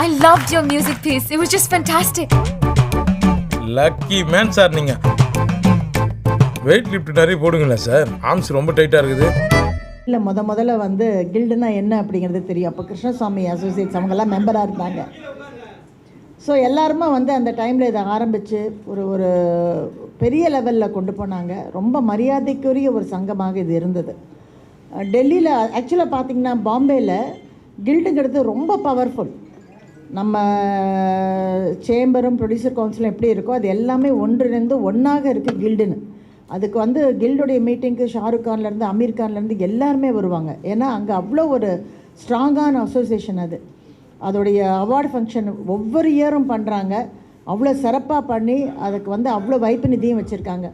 I loved your music piece. It was just fantastic. Lucky man sir நீங்க. Weight lift நிறைய போடுங்களேன் sir arms ரொம்ப டைட்டாக இருக்குது. இல்லை முத முதல்ல வந்து கில்டுனா என்ன அப்படிங்கிறது தெரியும். அப்போ கிருஷ்ணசாமி அசோசியேட்ஸ் அவங்கெல்லாம் மெம்பராக இருந்தாங்க. ஸோ எல்லாருமே வந்து அந்த டைமில் இதை ஆரம்பித்து ஒரு ஒரு பெரிய லெவலில் கொண்டு போனாங்க. ரொம்ப மரியாதைக்குரிய ஒரு சங்கமாக இது இருந்தது. டெல்லியில் ஆக்சுவலாக பார்த்தீங்கன்னா பாம்பேயில் கில்டுங்கிறது ரொம்ப பவர்ஃபுல் நம்ம சேம்பரும் ப்ரொடியூசர் கவுன்சிலும் எப்படி இருக்கோ அது எல்லாமே ஒன்றிணைந்து ஒன்றாக இருக்குது கில்டுன்னு. அதுக்கு வந்து கில்டுடைய மீட்டிங்க்கு ஷாருக் கான்லேருந்து அமீர் கான்லேருந்து எல்லாருமே வருவாங்க. ஏன்னா அங்கே அவ்வளோ ஒரு ஸ்ட்ராங்கான அசோசியேஷன் அது. அதோடைய அவார்டு ஃபங்க்ஷன் ஒவ்வொரு இயரும் பண்ணுறாங்க அவ்வளோ சிறப்பாக பண்ணி அதுக்கு வந்து அவ்வளோ வைப்பு நிதியும் வச்சுருக்காங்க.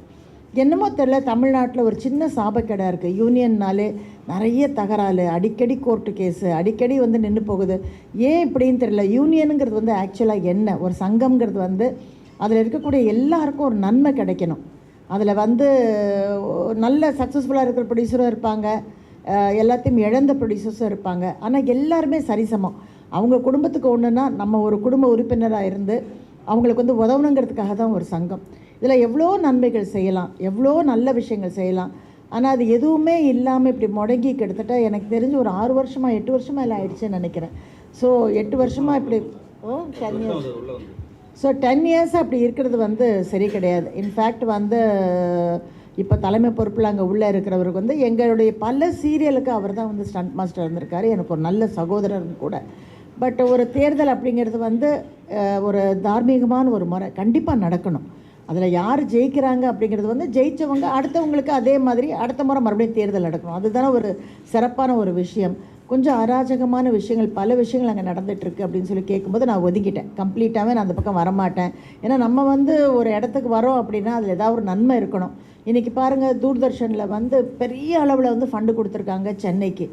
என்னமோ தெரில தமிழ்நாட்டில் ஒரு சின்ன சாபக்கடை இருக்குது யூனியன்னாலே நிறைய தகராறு அடிக்கடி கோர்ட்டு கேஸு அடிக்கடி வந்து நின்று போகுது. ஏன் இப்படின்னு தெரியல. யூனியனுங்கிறது வந்து ஆக்சுவலாக என்ன? ஒரு சங்கம்ங்கிறது வந்து அதில் இருக்கக்கூடிய எல்லாருக்கும் ஒரு நன்மை கிடைக்கணும். அதில் வந்து நல்ல சக்ஸஸ்ஃபுல்லாக இருக்கிற ப்ரொடியூசரும் இருப்பாங்க. எல்லாத்தையும் இழந்த ப்ரொடியூசர்ஸும் இருப்பாங்க. ஆனால் எல்லாருமே சரிசமம். அவங்க குடும்பத்துக்கு ஒன்றுனா நம்ம ஒரு குடும்ப உறுப்பினராக இருந்து அவங்களுக்கு வந்து உதவணுங்கிறதுக்காக தான் ஒரு சங்கம். இதில் எவ்வளோ நன்மைகள் செய்யலாம் எவ்வளோ நல்ல விஷயங்கள் செய்யலாம். ஆனால் அது எதுவுமே இல்லாமல் இப்படி முடங்கி கிட்டத்தட்ட எனக்கு தெரிஞ்சு ஒரு ஆறு வருஷமாக எட்டு வருஷமாக இல்லை ஆயிடுச்சுன்னு நினைக்கிறேன். ஸோ எட்டு வருஷமாக இப்படி ஓ ten years so ten years அப்படி இருக்கிறது வந்து சரி கிடையாது. இன்ஃபேக்ட் வந்து இப்போ தலைமை பொறுப்பில் அங்கே உள்ளே இருக்கிறவருக்கு வந்து எங்களுடைய பல சீரியலுக்கு அவர் தான் வந்து ஸ்டண்ட் மாஸ்டர் இருந்திருக்காரு. எனக்கு ஒரு நல்ல சகோதரரும் கூட. பட் ஒரு தேர்தல் அப்படிங்கிறது வந்து ஒரு தார்மீகமான ஒரு முறை கண்டிப்பாக நடக்கணும். அதில் யார் ஜெயிக்கிறாங்க அப்படிங்கிறது வந்து ஜெயித்தவங்க அடுத்தவங்களுக்கு அதே மாதிரி அடுத்த முறை மறுபடியும் தேர்தல் நடக்கணும். அதுதானே ஒரு சிறப்பான ஒரு விஷயம். கொஞ்சம் அராஜகமான விஷயங்கள் பல விஷயங்கள் அங்கே நடந்துகிட்ருக்கு அப்படின்னு சொல்லி கேட்கும்போது நான் ஒதுக்கிட்டேன். கம்ப்ளீட்டாகவே நான் அந்த பக்கம் வரமாட்டேன். ஏன்னா நம்ம வந்து ஒரு இடத்துக்கு வரோம் அப்படின்னா அதில் ஏதாவது ஒரு நன்மை இருக்கணும். இன்றைக்கி பாருங்கள் தூர்தர்ஷனில் வந்து பெரிய அளவில் வந்து ஃபண்டு கொடுத்துருக்காங்க சென்னைக்கு.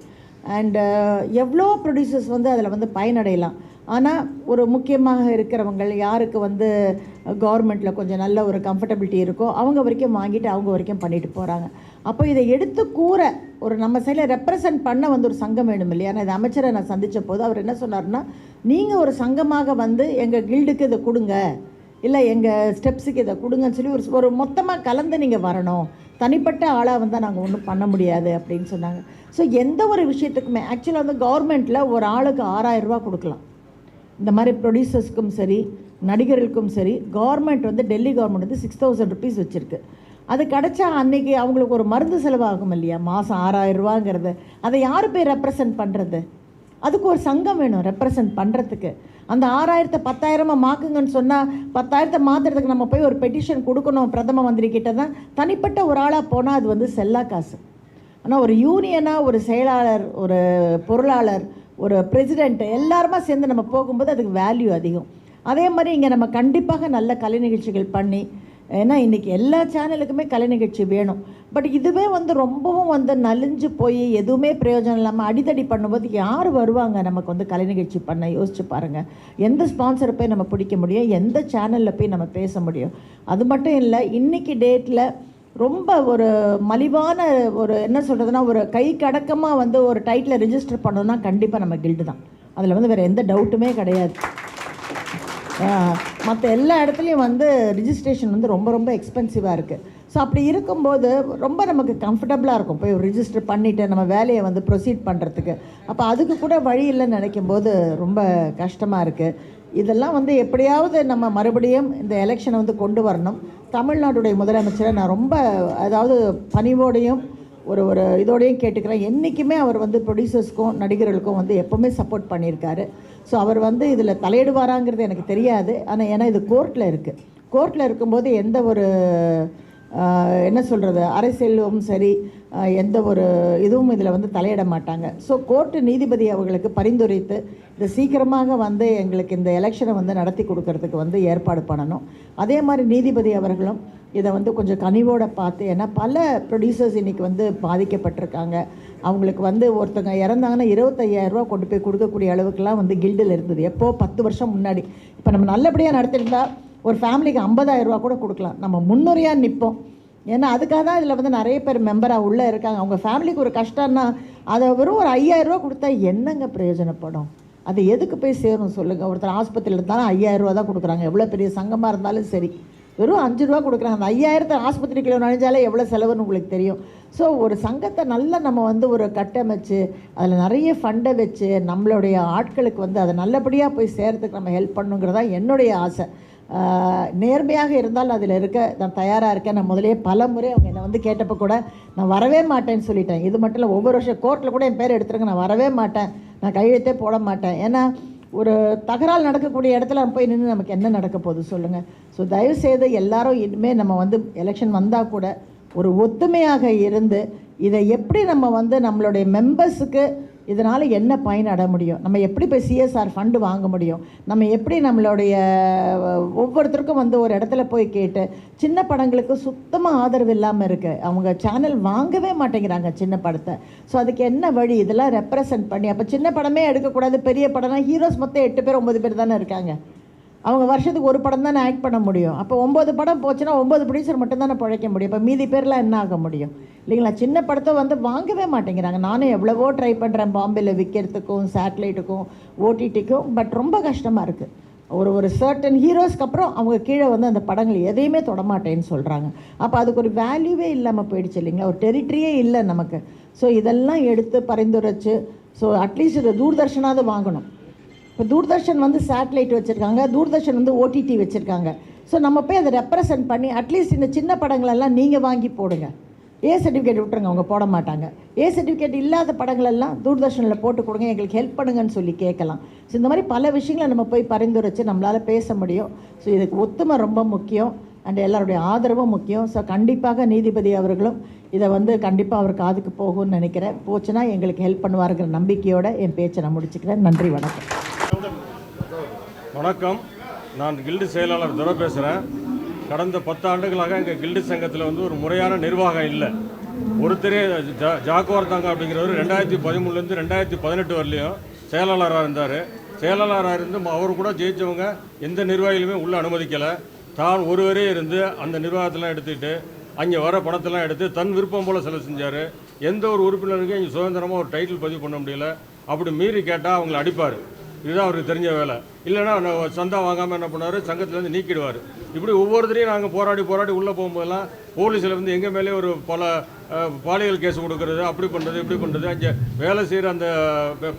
அண்டு எவ்வளோ ப்ரொடியூசர்ஸ் வந்து அதில் வந்து பயனடையலாம். ஆனால் ஒரு முக்கியமாக இருக்கிறவங்கள் யாருக்கு வந்து கவர்மெண்ட்டில் கொஞ்சம் நல்ல ஒரு கம்ஃபர்டபிலிட்டி இருக்கோ அவங்க வரைக்கும் வாங்கிட்டு அவங்க வரைக்கும் பண்ணிட்டு போகிறாங்க அப்போ இதை எடுத்து கூற ஒரு நம்ம சைடில் ரெப்ரசன்ட் பண்ண வந்து ஒரு சங்கம் வேணும் இல்லையா? நான் இது அமைச்சரை நான் சந்தித்த போது அவர் என்ன சொன்னார்னா நீங்கள் ஒரு சங்கமாக வந்து எங்கள் கில்டுக்கு இதை கொடுங்க. இல்லை எங்கள் ஸ்டெப்ஸுக்கு இதை கொடுங்கன்னு சொல்லி ஒரு ஒரு மொத்தமாக கலந்து நீங்கள் வரணும். தனிப்பட்ட ஆளாக வந்தால் நாங்கள் ஒன்றும் பண்ண முடியாது அப்படின்னு சொன்னாங்க. ஸோ எந்த ஒரு விஷயத்துக்குமே ஆக்சுவலாக வந்து கவர்மெண்ட்டில் ஒரு ஆளுக்கு ஆறாயிரம் ரூபா கொடுக்கலாம். இந்த மாதிரி ப்ரொடியூசர்ஸ்க்கும் சரி நடிகர்களுக்கும் சரி கவர்மெண்ட் வந்து டெல்லி கவர்மெண்ட் வந்து சிக்ஸ் தௌசண்ட் ருபீஸ் வச்சுருக்கு. அது கிடச்சா அன்னைக்கு அவங்களுக்கு ஒரு மருந்து செலவாகும் இல்லையா? மாதம் ஆறாயிரம் ரூபாங்கிறது. அதை யார் போய் ரெப்ரசன்ட் பண்ணுறது அதுக்கு ஒரு சங்கம் வேணும் ரெப்ரசன்ட் பண்ணுறதுக்கு அந்த ஆறாயிரத்தை பத்தாயிரமாக மாக்குங்கன்னு சொன்னால் பத்தாயிரத்தை மாற்றுறதுக்கு நம்ம போய் ஒரு பெட்டிஷன் கொடுக்கணும் பிரதம மந்திரி கிட்ட தான். தனிப்பட்ட ஒரு ஆளாக போனால் அது வந்து செல்லா காசு. ஆனால் ஒரு யூனியனாக ஒரு செயலாளர் ஒரு பொருளாளர் ஒரு பிரசிடெண்ட் எல்லாருமா சேர்ந்து நம்ம போகும்போது அதுக்கு வேல்யூ அதிகம். அதே மாதிரி இங்கே நம்ம கண்டிப்பாக நல்ல கலை நிகழ்ச்சிகள் பண்ணி ஏன்னா இன்றைக்கி எல்லா சேனலுக்குமே கலை நிகழ்ச்சி வேணும். பட் இதுவே வந்து ரொம்பவும் வந்து நலிஞ்சு போய் எதுவுமே பிரயோஜனம் இல்லாமல் அடிதடி பண்ணும்போது யார் வருவாங்க நமக்கு வந்து கலை நிகழ்ச்சி பண்ண? யோசிச்சு பாருங்கள் எந்த ஸ்பான்சரை போய் நம்ம பிடிக்க முடியும்? எந்த சேனலில் போய் நம்ம பேச முடியும்? அது மட்டும் இல்லை இன்றைக்கி டேட்டில் ரொம்ப ஒரு மலிவான ஒரு என்ன சொல்கிறதுனா ஒரு கை கடக்கமாக வந்து ஒரு டைட்டில் ரிஜிஸ்டர் பண்ணணும்னா கண்டிப்பாக நம்ம கில்டு தான். அதில் வந்து வேறு எந்த டவுட்டுமே கிடையாது. மற்ற எல்லா இடத்துலையும் வந்து ரிஜிஸ்ட்ரேஷன் வந்து ரொம்ப ரொம்ப எக்ஸ்பென்சிவாக இருக்குது ஸோ அப்படி இருக்கும்போது ரொம்ப நமக்கு கம்ஃபர்டபுளாக இருக்கும். போய் ரிஜிஸ்டர் பண்ணிவிட்டு நம்ம வேலையை வந்து ப்ரொசீட் பண்ணுறதுக்கு அப்போ அதுக்கு கூட வழி இல்லைன்னு நினைக்கும் போது ரொம்ப கஷ்டமாக இருக்குது இதெல்லாம் வந்து எப்படியாவது நம்ம மறுபடியும் இந்த எலெக்ஷனை வந்து கொண்டு வரணும். தமிழ்நாட்டுடைய முதலமைச்சரை நான் ரொம்ப அதாவது பணிவோடையும் ஒரு ஒரு இதோடையும் கேட்டுக்கிறேன். என்றைக்குமே அவர் வந்து ப்ரொடியூசர்ஸ்க்கும் நடிகர்களுக்கும் வந்து எப்போவுமே சப்போர்ட் பண்ணியிருக்காரு. ஸோ அவர் வந்து இதில் தலையிடுவாராங்கிறது எனக்கு தெரியாது. ஆனால் ஏன்னா இது கோர்ட்டில் இருக்குது கோர்ட்டில் இருக்கும்போது எந்த ஒரு என்ன சொல்கிறது அரசியலும் சரி எந்த ஒரு இதுவும் இதில் வந்து தலையிட மாட்டாங்க. ஸோ கோர்ட்டு நீதிபதி அவர்களுக்கு பரிந்துரைத்து இது சீக்கிரமாக வந்து எங்களுக்கு இந்த எலெக்ஷனை வந்து நடத்தி கொடுக்கறதுக்கு வந்து ஏற்பாடு பண்ணணும். அதே மாதிரி நீதிபதி அவர்களும் இதை வந்து கொஞ்சம் கனிவோடு பார்த்து ஏன்னா பல ப்ரொடியூசர்ஸ் இன்றைக்கி வந்து பாதிக்கப்பட்டிருக்காங்க. அவங்களுக்கு வந்து ஒருத்தங்க இறந்தாங்கன்னா இருபத்தையாயிரரூவா கொண்டு போய் கொடுக்கக்கூடிய அளவுக்குலாம் வந்து கில்டில் இருந்தது. எப்போ? பத்து வருஷம் முன்னாடி. இப்போ நம்ம நல்லபடியாக நடத்திருந்தால் ஒரு ஃபேமிலிக்கு 50000 கூட கொடுக்கலாம். நம்ம முன்னுரையாக நிற்போம் ஏன்னா அதுக்காக தான் இதில் வந்து நிறைய பேர் மெம்பராக உள்ளே இருக்காங்க. அவங்க ஃபேமிலிக்கு ஒரு கஷ்டம்னா அதை வெறும் ஒரு 5000 ரூபா கொடுத்தா என்னங்க பிரயோஜனப்படும்? அது எதுக்கு போய் சேரும் சொல்லுங்கள் ஒருத்தர் ஆஸ்பத்திரியில் இருந்தாலும் ஐயாயிரம் ரூபா தான் கொடுக்குறாங்க. எவ்வளோ பெரிய சங்கமாக இருந்தாலும் சரி. வெறும் அஞ்சு ரூபா கொடுக்குறாங்க. அந்த ஐயாயிரத்தை ஆஸ்பத்திரிக்குள்ள நுழைஞ்சாலே எவ்வளோ செலவுன்னு உங்களுக்கு தெரியும். ஸோ ஒரு சங்கத்தை நல்லா நம்ம வந்து ஒரு கட்டமைச்சு அதில் நிறைய ஃபண்டை வச்சு நம்மளுடைய ஆட்களுக்கு வந்து அதை நல்லபடியாக போய் சேர்றதுக்கு நம்ம ஹெல்ப் பண்ணுங்கிறதா என்னுடைய ஆசை. நேர்மையாக இருந்தால் அதில் இருக்க நான் தயாராக இருக்கேன். நான் முதலே பல முறை அவங்க என்னை வந்து கேட்டப்போ கூட நான் வரவே மாட்டேன்னு சொல்லிட்டேன். இது மட்டும் இல்லை ஒவ்வொரு வருஷம் கோர்ட்டில் கூட என் பேர் எடுத்துருங்க நான் வரவே மாட்டேன். நான் கையெழுத்தே போட மாட்டேன். ஏன்னா ஒரு தகராறு நடக்கக்கூடிய இடத்துல போய் நின்று நமக்கு என்ன நடக்க போகுது சொல்லுங்கள் ஸோ தயவுசெய்து எல்லாரும் இனிமேல் நம்ம வந்து எலெக்ஷன் வந்தால் கூட ஒரு ஒத்துமையாக இருந்து இதை எப்படி நம்ம வந்து நம்மளுடைய மெம்பர்ஸுக்கு இதனால் என்ன பயன் அட முடியும்? நம்ம எப்படி போய் சிஎஸ்ஆர் ஃபண்டு வாங்க முடியும்? நம்ம எப்படி நம்மளுடைய ஒவ்வொருத்தருக்கும் வந்து ஒரு இடத்துல போய் கேட்டு சின்ன படங்களுக்கு சுத்தமாக ஆதரவு இல்லாமல் இருக்குது அவங்க சேனல் வாங்கவே மாட்டேங்கிறாங்க சின்ன படத்தை. ஸோ அதுக்கு என்ன வழி? இதெல்லாம் ரெப்ரசன்ட் பண்ணி அப்போ சின்ன படமே எடுக்கக்கூடாது பெரிய படம்னா ஹீரோஸ் மொத்தம் எட்டு பேர் ஒம்பது பேர் தானே இருக்காங்க. அவங்க வருஷத்துக்கு ஒரு படம் தானே ஆக்ட் பண்ண முடியும். அப்போ ஒம்பது படம் போச்சுன்னா ஒம்பது ப்ரொடியூசர் மட்டும்தானே பிழைக்க முடியும். இப்போ மீதி பேர்லாம் என்ன ஆக முடியும்? இல்லைங்களா? சின்ன படத்தை வந்து வாங்கவே மாட்டேங்கிறாங்க. நானும் எவ்வளவோ ட்ரை பண்ணுறேன் பாம்பேயில் விற்கிறதுக்கும் சேட்டலைட்டுக்கும் ஓடிடிக்கும் பட் ரொம்ப கஷ்டமாக இருக்குது ஒரு ஒரு சர்டன் ஹீரோஸ்க்கு அப்புறம் அவங்க கீழே வந்து அந்த படங்கள் எதையுமே தொடமாட்டேன்னு சொல்கிறாங்க அப்போ அதுக்கு ஒரு வேல்யூவே இல்லாமல் போயிடுச்சு இல்லைங்களா? ஒரு டெரிட்டரியே இல்லை நமக்கு. ஸோ இதெல்லாம் எடுத்து பரிந்துரைச்சு ஸோ அட்லீஸ்ட் இதை தூர்தர்ஷனாவது வாங்கணும். இப்போ தூர்தர்ஷன் வந்து சேட்டலைட் வச்சுருக்காங்க தூர்தர்ஷன் வந்து ஓடிடி வச்சுருக்காங்க. ஸோ நம்ம போய் அதை ரெப்ரசன்ட் பண்ணி அட்லீஸ்ட் இந்த சின்ன படங்களெல்லாம் நீங்கள் வாங்கி போடுங்க. ஏ சர்டிஃபிகேட் விட்டுருங்க அவங்க போட மாட்டாங்க. ஏ சர்டிஃபிகேட் இல்லாத படங்களெல்லாம் தூர்தர்ஷனில் போட்டு கொடுங்க எங்களுக்கு ஹெல்ப் பண்ணுங்கன்னு சொல்லி கேட்கலாம். ஸோ இந்த மாதிரி பல விஷயங்களை நம்ம போய் பரிந்துரைச்சு நம்மளால் பேச முடியும். ஸோ இதுக்கு ஒத்துமை ரொம்ப முக்கியம். அண்ட் எல்லாருடைய ஆதரவும் முக்கியம். ஸோ கண்டிப்பாக நீதிபதி அவர்களும் இதை வந்து கண்டிப்பாக அவர் காதுக்கு போகும்னு நினைக்கிறேன். போச்சுன்னா எங்களுக்கு ஹெல்ப் பண்ணுவாருங்கிற நம்பிக்கையோடு என் பேச்சை நான் முடிச்சுக்கிறேன். நன்றி வணக்கம். வணக்கம். நான் கில்டு செயலாளர் துரை பேசுகிறேன் கடந்த பத்து ஆண்டுகளாக எங்கள் கில்டு சங்கத்தில் வந்து ஒரு முறையான நிர்வாகம் இல்லை. ஒருத்தரே ஜா ஜாக்குவார் தாங்க அப்படிங்கிறவர் ரெண்டாயிரத்தி பதிமூணுலேருந்து ரெண்டாயிரத்தி பதினெட்டு வரலையும் செயலாளராக இருந்தார். செயலாளராக இருந்து அவர் கூட ஜெயித்தவங்க எந்த நிர்வாகிகளுமே உள்ளே அனுமதிக்கலை. தான் ஒருவரே இருந்து அந்த நிர்வாகத்தெல்லாம் எடுத்துக்கிட்டு அங்கே வர பணத்தெல்லாம் எடுத்து தன் விருப்பம் போல் செலவு செஞ்சார். எந்த ஒரு உறுப்பினருக்கும் இங்கே சுதந்திரமாக ஒரு டைட்டில் பதிவு பண்ண முடியல. அப்படி மீறி கேட்டால் அவங்கள அடிப்பார். இதுதான் அவருக்கு தெரிஞ்ச வேலை. இல்லைன்னா சந்தா வாங்காமல் என்ன பண்ணுவார் சங்கத்துலேருந்து நீக்கிடுவார். இப்படி ஒவ்வொருத்தரையும் நாங்கள் போராடி போராடி உள்ளே போகும்போதெல்லாம் போலீஸில் வந்து எங்கள் மேலே ஒரு பல பாலியல் கேஸ் கொடுக்கறது அப்படி பண்ணுறது இப்படி பண்ணுறது அங்கே வேலை செய்கிற அந்த ப-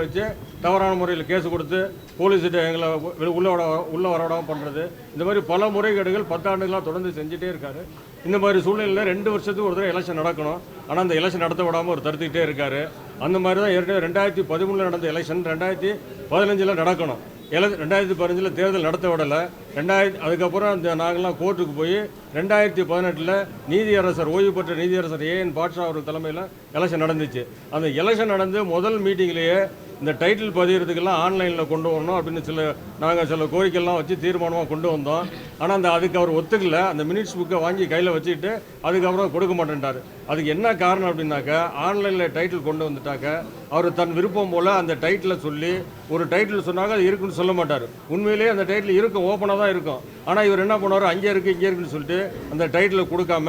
வச்சு தவறான முறையில் கேஸ் கொடுத்து போலீஸ்கிட்ட எங்களை உள்ளே உள்ள விட உள்ளே வரவிடாமல் பண்ணுறது இந்த மாதிரி பல முறைகேடுகள் பத்தாண்டுகளாக தொடர்ந்து செஞ்சுட்டே இருக்கார். இந்த மாதிரி சூழ்நிலையில் ரெண்டு வருஷத்துக்கு ஒரு தடவை எலெக்ஷன் நடக்கணும். ஆனால் அந்த எலெக்ஷன் நடத்த விடாமல் ஒரு தடுத்துக்கிட்டே இருக்கார். அந்த மாதிரி தான் ஏற்கனவே ரெண்டாயிரத்தி பதிமூணில் நடந்த எலெக்ஷன் ரெண்டாயிரத்தி பதினஞ்சில் நடக்கணும். எல ரெண்டாயிரத்தி பதினஞ்சில் தேர்தல் நடத்த விடலை. ரெண்டாயிரத்தி அதுக்கப்புறம் இந்த நாங்கள்லாம் கோர்ட்டுக்கு போய் ரெண்டாயிரத்தி பதினெட்டில் நீதியரசர் ஓய்வு பெற்ற நீதியரசர் ஏஎன் பாட்ஷா அவர் தலைமையில் எலெக்ஷன் நடந்துச்சு. அந்த எலெக்ஷன் நடந்து முதல் மீட்டிங்லேயே இந்த டைட்டில் பதிகிறதுக்கெல்லாம் ஆன்லைனில் கொண்டு வரணும் அப்படின்னு சில நாங்கள் சில கோரிக்கைலாம் வச்சு தீர்மானமாக கொண்டு வந்தோம். ஆனால் அந்த அதுக்கு அவர் ஒத்துக்கல. அந்த மினிட்ஸ் புக்கை வாங்கி கையில் வச்சுக்கிட்டு அதுக்கப்புறம் கொடுக்க மாட்டேன்ட்டார். அதுக்கு என்ன காரணம் அப்படின்னாக்கா ஆன்லைனில் டைட்டில் கொண்டு வந்துட்டாக்க அவர் தன் விருப்பம் போல் அந்த டைட்டிலை சொல்லி ஒரு டைட்டில் சொன்னாங்க அது இருக்குன்னு சொல்ல மாட்டார். உண்மையிலேயே அந்த டைட்டில் இருக்கும் ஓப்பனாக தான் இருக்கும். ஆனால் இவர் என்ன பண்ணுவார்? அங்கே இருக்குது இங்கே இருக்குன்னு சொல்லிட்டு அந்த டைட்டிலை கொடுக்காம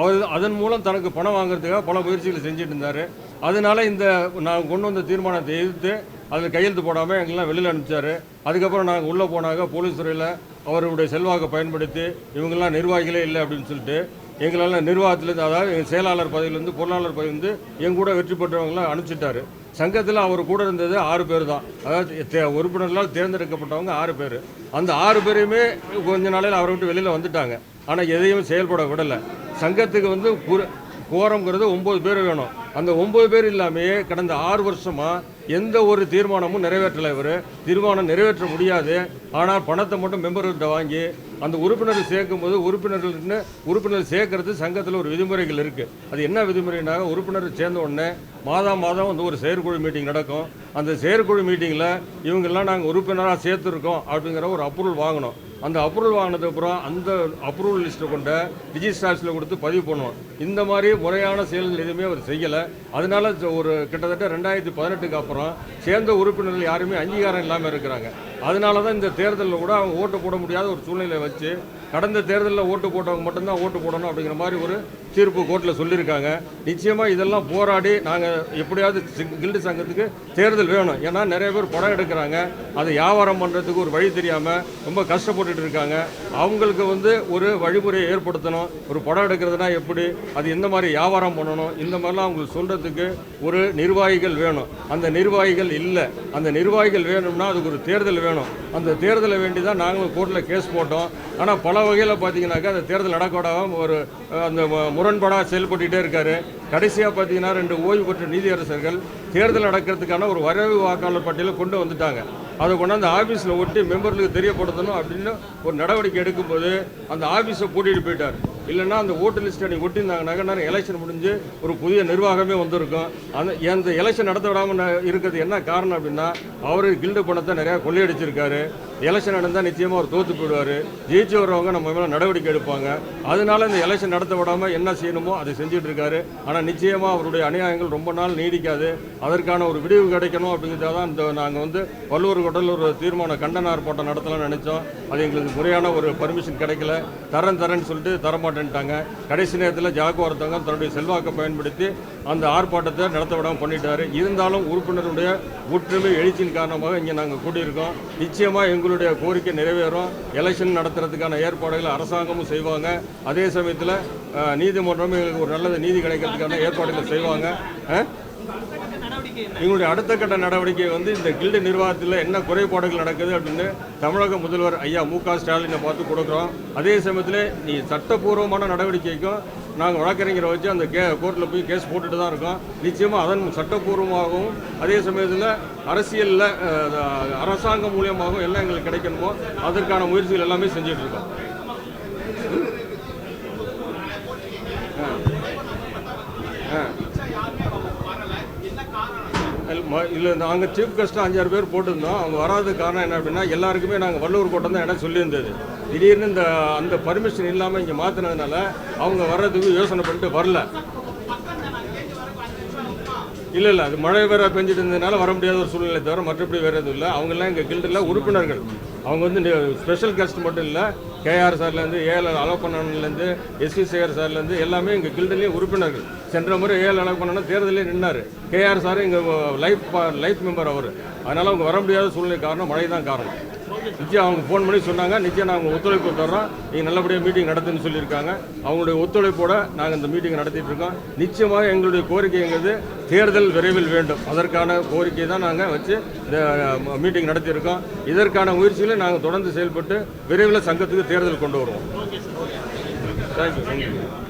அவர் அதன் மூலம் தனக்கு பணம் வாங்குறதுக்காக பல முயற்சிகளை செஞ்சுட்டு இருந்தார். அதனால இந்த நான் கொண்டு வந்த தீர்மானத்தை எதிர்த்து அதில் கையெழுத்து போடாமல் எங்கெல்லாம் வெளியில் அனுப்பிச்சார். அதுக்கப்புறம் நாங்கள் உள்ளே போனாங்க போலீஸ் துறையில் அவருடைய செல்வாக்கை பயன்படுத்தி இவங்கெல்லாம் நிர்வாகிகளே இல்லை அப்படின்னு சொல்லிட்டு எங்களெல்லாம் நிர்வாகத்திலேருந்து அதாவது எங்கள் செயலாளர் பதவியிலேருந்து பொருளாளர் பதவியிலேருந்து எங்க கூட வெற்றி பெற்றவங்களாம் அனுப்பிச்சிட்டாரு. சங்கத்தில் அவர் கூட இருந்தது ஆறு பேர் தான். அதாவது தே- உறுப்பினர்களால் தேர்ந்தெடுக்கப்பட்டவங்க ஆறு பேர். அந்த ஆறு பேரையுமே கொஞ்ச நாளையில் அவரை விட்டு வெளியில் வந்துட்டாங்க. ஆனால் எதையும் செயல்பட விடலை. சங்கத்துக்கு வந்து குறு கோரம்ங்கிறது ஒம்பது பேர் வேணும். அந்த ஒம்பது பேர் இல்லாமையே கடந்த ஆறு வருஷமாக எந்த ஒரு தீர்மானமும் நிறைவேற்றலை இவர். தீர்மானம் நிறைவேற்ற முடியாது. ஆனால் பணத்தை மட்டும் மெம்பர்கிட்ட வாங்கி அந்த உறுப்பினர்கள் சேர்க்கும்போது உறுப்பினர்கள்னு உறுப்பினர் சேர்க்கறது சங்கத்தில் ஒரு விதிமுறைகள் இருக்குது அது என்ன விதிமுறைனாக உறுப்பினர் சேர்ந்த உடனே மாதம் மாதம் வந்து ஒரு செயற்குழு மீட்டிங் நடக்கும். அந்த செயற்குழு மீட்டிங்கில் இவங்கெல்லாம் நாங்கள் உறுப்பினராக சேர்த்துருக்கோம் அப்படிங்கிற ஒரு அப்ரூவல் வாங்கணும். அந்த அப்ரூவல் வாங்கினதுக்கப்புறம் அந்த அப்ரூவல் லிஸ்ட்டை கொண்ட ரிஜிஸ்ட்ரார்ஸில் கொடுத்து பதிவு பண்ணுவோம். இந்த மாதிரி முறையான செயல்கள் எதுவுமே அவர் செய்யலை. அதனால ஒரு கிட்டத்தட்ட ரெண்டாயிரத்தி பதினெட்டுக்கு அப்புறம் சேர்ந்த உறுப்பினர்கள் யாருமே அங்கீகாரம் இல்லாமல் இருக்கிறாங்க. அதனால தான் இந்த தேர்தலில் கூட அவங்க ஓட்டு போட முடியாத ஒரு சூழ்நிலை வச்சு கடந்த தேர்தலில் ஓட்டு போட்டவங்க மட்டும்தான் ஓட்டு போடணும் அப்படிங்கிற மாதிரி ஒரு தீர்ப்பு கோர்ட்டில் சொல்லியிருக்காங்க. நிச்சயமாக இதெல்லாம் போராடி நாங்கள் எப்படியாவது கில்டு சங்கத்துக்கு தேர்தல் வேணும். ஏன்னா நிறைய பேர் படம் எடுக்கிறாங்க. அதை வியாபாரம் பண்ணுறதுக்கு ஒரு வழி தெரியாமல் ரொம்ப கஷ்டப்பட்டுட்டு இருக்காங்க. அவங்களுக்கு வந்து ஒரு வழிமுறையை ஏற்படுத்தணும். ஒரு படம் எடுக்கிறதுனா எப்படி? அது எந்த மாதிரி வியாபாரம் பண்ணணும்? இந்த மாதிரிலாம் அவங்களுக்கு சொல்கிறதுக்கு ஒரு நிர்வாகிகள் வேணும். அந்த நிர்வாகிகள் இல்லை. அந்த நிர்வாகிகள் வேணும்னா அதுக்கு ஒரு தேர்தல் வேணும். அந்த தேர்தலை வேண்டி தான் நாங்களும் கோர்ட்டில் கேஸ் போட்டோம். ஆனால் பல வகையில் பார்த்தீங்கன்னாக்கா அந்த தேர்தல் நடக்கூடாமல் ஒரு அந்த மு- முரண்பாடாக செயல்பட்டுகிட்டே இருக்காரு. கடைசியாக பார்த்தீங்கன்னா ரெண்டு ஓய்வு பெற்ற நீதியரசர்கள் தேர்தல் நடக்கிறதுக்கான ஒரு வரைவு வாக்காளர் பட்டியலை கொண்டு வந்துட்டாங்க. அதை கொண்டாந்து ஆஃபீஸில் ஒட்டி மெம்பர்களுக்கு தெரியப்படுத்தணும் அப்படின்னு ஒரு நடவடிக்கை எடுக்கும்போது அந்த ஆஃபீஸை கூட்டிகிட்டு போயிட்டார். இல்லைன்னா அந்த ஓட்டு லிஸ்ட் அன்றைக்கி ஒட்டியிருந்தாங்கனாக்கா நேரம் எலெக்ஷன் முடிஞ்சு ஒரு புதிய நிர்வாகமே வந்திருக்கும். அந்த அந்த எலெக்ஷன் நடத்த விடாமல் இருக்கிறது என்ன காரணம் அப்படின்னா அவர் கில்டு பணத்தை நிறையா கொள்ளையடிச்சிருக்காரு. எலெக்ஷன் நடந்தால் நிச்சயமாக அவர் தோற்று போயிடுவார். ஜெயிச்சு வர்றவங்க நம்ம மேலே நடவடிக்கை எடுப்பாங்க. அதனால இந்த எலெக்ஷன் நடத்த விடாமல் என்ன செய்யணுமோ அதை செஞ்சுட்டு இருக்காரு. ஆனால் நிச்சயமாக அவருடைய அநியாயங்கள் ரொம்ப நாள் நீடிக்காது. அதற்கான ஒரு விடிவு கிடைக்கணும் அப்படிங்கிறதா தான் இந்த நாங்கள் வந்து வள்ளுவர் கோட்டையில் ஒரு தீர்மான கண்டன ஆர்ப்பாட்டம் நடத்தலாம்னு நினச்சோம். அது எங்களுக்கு முறையான ஒரு பர்மிஷன் கிடைக்கல. தரேன் தரேன்னு சொல்லிட்டு தரமாட்டேன்ட்டாங்க. கடைசி நேரத்தில் ஜாக்குவார் தன்னுடைய செல்வாக்கை பயன்படுத்தி அந்த ஆர்ப்பாட்டத்தை நடத்த விடாமல் பண்ணிட்டாரு. இருந்தாலும் உறுப்பினருடைய ஒற்றுமை எழுச்சியின் காரணமாக இங்கே நாங்கள் கூட்டியிருக்கோம் நிச்சயமாக எங்களுக்கு மக்களுடைய கோரிக்கை நிறைவேறும். எலெக்ஷன் நடத்துறதுக்கான ஏற்பாடுகளை அரசாங்கமும் செய்வாங்க. அதே சமயத்தில் நீதிமன்றமும் எங்களுக்கு ஒரு நல்ல நீதி கிடைக்கிறதுக்கான ஏற்பாடுகளை செய்வாங்க. எங்களுடைய அடுத்த கட்ட நடவடிக்கை வந்து இந்த கில்டு நிர்வாகத்தில் என்ன குறைபாடுகள் நடக்குது அப்படின்னு தமிழக முதல்வர் ஐயா மு க ஸ்டாலினை பார்த்து கொடுக்குறோம். அதே சமயத்தில் நீ சட்டப்பூர்வமான நடவடிக்கைக்கும் நாங்கள் வழக்கறிஞரை வச்சு அந்த கே கோர்ட்டில் போய் கேஸ் போட்டுட்டு தான் இருக்கோம். நிச்சயமாக அதன் சட்டப்பூர்வமாகவும் அதே சமயத்தில் அரசியலில் அரசாங்கம் மூலியமாகவும் எல்லாம் எங்களுக்கு கிடைக்கணுமோ அதற்கான முயற்சிகள் எல்லாமே செஞ்சுட்டு இல்லை நாங்கள் சீஃப் கெஸ்ட்டு அஞ்சாறு பேர் போட்டிருந்தோம். அவங்க வராத காரணம் என்ன அப்படின்னா எல்லாருக்குமே நாங்கள் வள்ளூர் கோட்டம் தான் இடம் சொல்லியிருந்தது. திடீர்னு இந்த அந்த பர்மிஷன் இல்லாமல் இங்கே மாற்றினதுனால அவங்க வர்றதுக்கு யோசனை பண்ணிட்டு வரல. இல்லை இல்லை அது மழை வேற பெஞ்சிட்டு இருந்ததுனால வர முடியாத ஒரு சூழ்நிலை தவிர மற்றபடி வேறு எதுவும் இல்லை. அவங்கெல்லாம் எங்கள் கில்டில் உறுப்பினர்கள். அவங்க வந்து ஸ்பெஷல் கெஸ்ட் மட்டும் இல்லை கேஆர் சார்லேருந்து ஏஎல் அலோப்பண்ணன்லேருந்து எஸ்வி சேகர் சார்லேருந்து எல்லாமே எங்கள் கில்டுலேயும் உறுப்பினர்கள். சென்ற முறை ஏஎல் அலோப்பண்ணன் தேர்தலே நின்னார். கேஆர் சார் எங்கள் லைஃப் லைஃப் மெம்பர் அவர். அதனால் அவங்க வர முடியாத சூழ்நிலை காரணம் மழை தான் காரணம். நிச்சயம் அவங்க ஃபோன் பண்ணி சொன்னாங்க நிச்சயம் நாங்கள் ஒத்துழைப்பு தர்றோம். நீங்கள் நல்லபடியாக மீட்டிங் நடத்துன்னு சொல்லியிருக்காங்க. அவங்களுடைய ஒத்துழைப்போட நாங்கள் இந்த மீட்டிங் நடத்திட்டு இருக்கோம் நிச்சயமாக எங்களுடைய கோரிக்கைங்கிறது தேர்தல் விரைவில் வேண்டும். அதற்கான கோரிக்கை தான் நாங்கள் வச்சு மீட்டிங் நடத்தியிருக்கோம். இதற்கான முயற்சிகளை நாங்கள் தொடர்ந்து செயல்பட்டு விரைவில் சங்கத்துக்கு தேர்தல் கொண்டு வருவோம். தேங்க்யூ